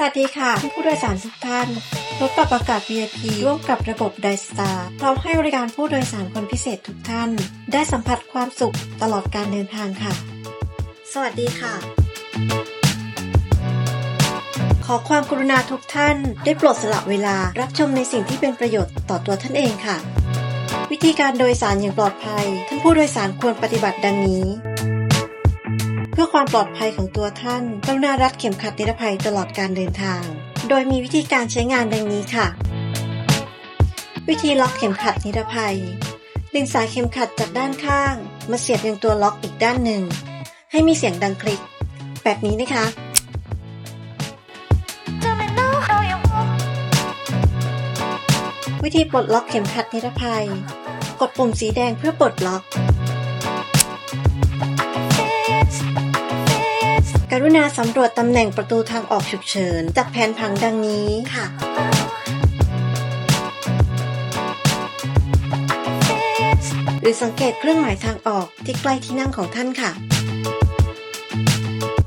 สวัสดีค่ะผู้โดยสารทุกท่านรถปรับอากาศ VIP ร่วมกับระบบ d i s t a r พร้อมให้บริการผู้โดยสารคนพิเศษทุกท่าน ได้สัมผัสความสุขตลอดการเดินทางค่ะ สวัสดีค่ะ ขอความกรุณาทุกท่าน ได้โปรดสละเวลารับชมในสิ่งที่เป็นประโยชน์ต่อตัวท่านเองค่ะ วิธีการโดยสารอย่างปลอดภัย ท่านผู้โดยสารควรปฏิบัติดังนี้ พื่อความปลอดภัยของตัวท่านกรุณารัดเข็มขัดนิรภัยตลอดการเดินทาง โดยมีวิธีการใช้งานดังนี้ค่ะ วิธีล็อกเข็มขัดนิรภัย ดึงสายเข็มขัดจากด้านข้าง มาเสียบยังตัวล็อกอีกด้านหนึ่ง ให้มีเสียงดังคลิก แบบนี้นะคะวิธีปลดล็อกเข็มขัดนิรภัย กดปุ่มสีแดงเพื่อปลดล็อก รุณาสำรวจตำแหน่งประตูทางออกฉุกเฉิน จากแผนผังดังนี้ค่ะหรือสังเกตเครื่องหมายทางออกที่ใกล้ที่นั่งของท่านค่ะ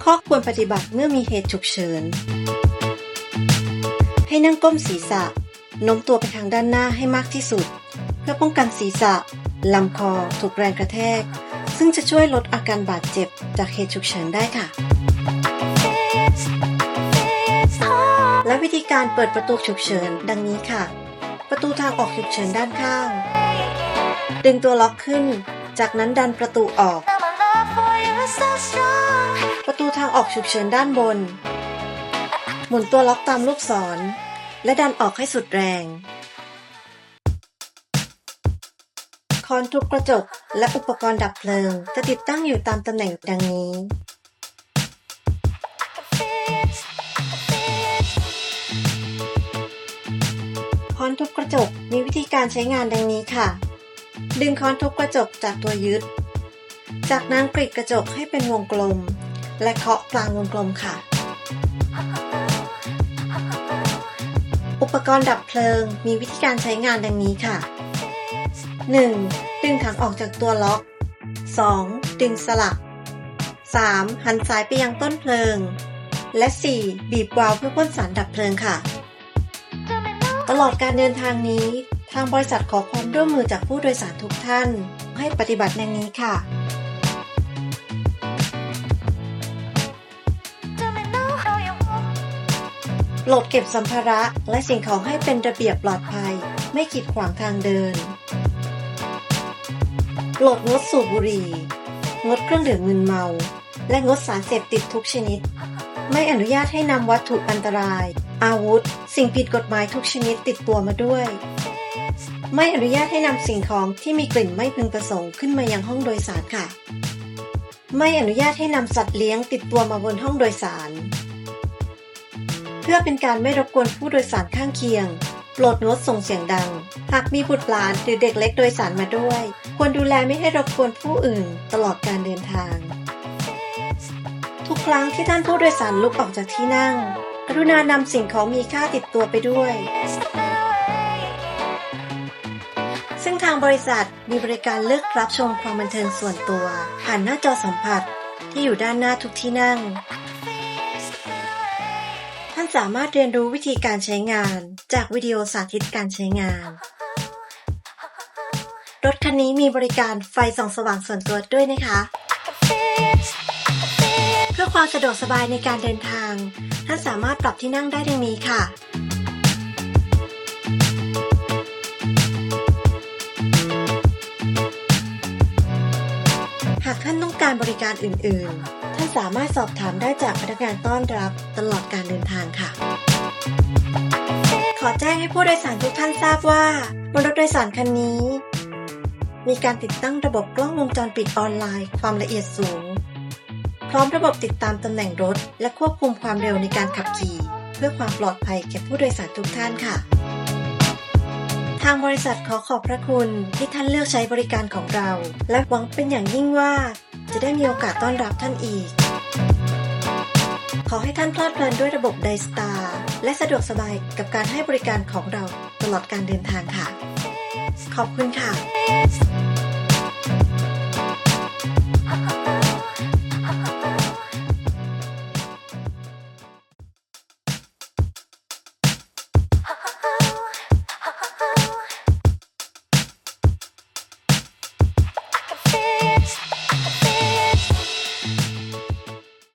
ข้อควรปฏิบัติเมื่อมีเหตุฉุกเฉิน ให้นั่งก้มศีรษะโน้มตัวไปทางด้านหน้าให้มากที่สุด เพื่อป้องกันศีรษะลำคอถูกแรงกระแทก ซึ่งจะช่วยลดอาการบาดเจ็บจากเหตุฉุกเฉินได้ค่ะ และวิธีการเปิดประตูฉุกเฉิน ดังนี้ค่ะ ประตูทางออกฉุกเฉินด้านข้าง ดึงตัวล็อกขึ้น จากนั้นดันประตูออก ประตูทางออกฉุกเฉินด้านบน หมุนตัวล็อกตามลูกศร และดันออกให้สุดแรงคอนทุบกระจกและอุปกรณ์ดับเพลิง จะติดตั้งอยู่ตามตำแหน่งดังนี้ ค้อนทุบกระจกมีวิธีการใช้งานดังนี้ค่ะ ดึงค้อนทุบกระจกจากตัวยึด จากนั้นกรีดกระจกให้เป็นวงกลม และเคาะกลางวงกลมค่ะ อุปกรณ์ดับเพลิงมีวิธีการใช้งานดังนี้ค่ะ 1. ดึงถังออกจากตัวล็อก 2. ดึงสลัก 3. หันสายไปยังต้นเพลิง และ 4. บีบวาล์วเพื่อพ่นสารดับเพลิงค่ะ ตลอดการเดินทางนี้ ทางบริษัทขอความร่วมมือจากผู้โดยสารทุกท่าน ให้ปฏิบัติดังนี้ค่ะโปรดเก็บสัมภาระและสิ่งของให้เป็นระเบียบปลอดภัย ไม่กีดขวางทางเดินโปรดงดสูบบุหรี่ งดเครื่องดื่มมึนเมา และงดสารเสพติดทุกชนิด ไม่อนุญาตให้นำวัตถุอันตราย อาวุธ สิ่งผิดกฎหมายทุกชนิดติดตัวมาด้วย ไม่อนุญาตให้นำสิ่งของที่มีกลิ่นไม่พึงประสงค์ขึ้นมายังห้องโดยสารค่ะ ไม่อนุญาตให้นำสัตว์เลี้ยงติดตัวมาบนห้องโดยสาร เพื่อเป็นการไม่รบกวนผู้โดยสารข้างเคียงโปรดงดส่งเสียงดัง หากมีบุตรหลานหรือเด็กเล็กโดยสารมาด้วย ควรดูแลไม่ให้รบกวนผู้อื่นตลอดการเดินทาง ทุกครั้งที่ท่านผู้โดยสารลุกออกจากที่นั่ง รุณานำสิ่งของมีค่าติดตัวไปด้วย ซึ่งทางบริษัทมีบริการเลือกรับชมความบันเทิงส่วนตัว ผ่านหน้าจอสัมผัสที่อยู่ด้านหน้าทุกที่นั่ง ท่านสามารถเรียนรู้วิธีการใช้งาน จากวิดีโอสาธิตการใช้งาน รถคันนี้มีบริการไฟส่องสว่างส่วนตัวด้วยนะคะ ความสะดวกสบายในการเดินทาง ท่านสามารถปรับที่นั่งได้ดังนี้ค่ะ หากท่านต้องการบริการอื่น ๆ ท่านสามารถสอบถามได้จากพนักงานต้อนรับตลอดการเดินทางค่ะ ขอแจ้งให้ผู้โดยสารทุกท่านทราบว่าบนรถโดยสารคันนี้ มีการติดตั้งระบบกล้องวงจรปิดออนไลน์ ความละเอียดสูง พร้อมระบบติดตามตำแหน่งรถ และควบคุมความเร็วในการขับขี่ เพื่อความปลอดภัยแก่ผู้โดยสารทุกท่านค่ะ ทางบริษัทขอขอบพระคุณที่ท่านเลือกใช้บริการของเรา และหวังเป็นอย่างยิ่งว่า จะได้มีโอกาสต้อนรับท่านอีก ขอให้ท่านเพลิดเพลินด้วยระบบไดสตาร์และสะดวกสบายกับการให้บริการของเราตลอดการเดินทางค่ะ ขอบคุณค่ะ